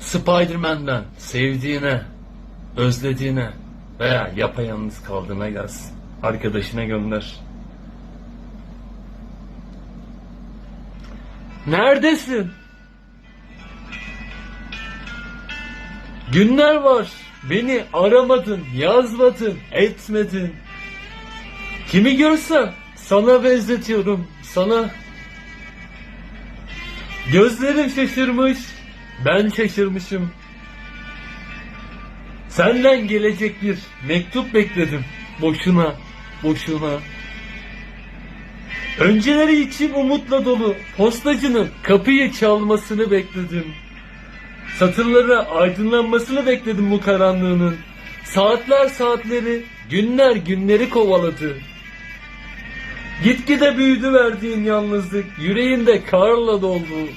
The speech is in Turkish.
Spider-Man'den sevdiğine, özlediğine veya yapayalnız kaldığına gelsin. Arkadaşına gönder. Neredesin? Günler var. Beni aramadın, yazmadın, etmedin. Kimi görsem sana benzetiyorum. Sana Gözlerim şaşırmış. Ben şaşırmışım. Senden gelecek bir mektup bekledim. Boşuna, boşuna. Önceleri içim umutla dolu. Postacının kapıyı çalmasını bekledim. Satırlara aydınlanmasını bekledim bu karanlığının. Saatler saatleri, günler günleri kovaladı. Gitgide büyüdü verdiğin yalnızlık, yüreğinde karla doldu.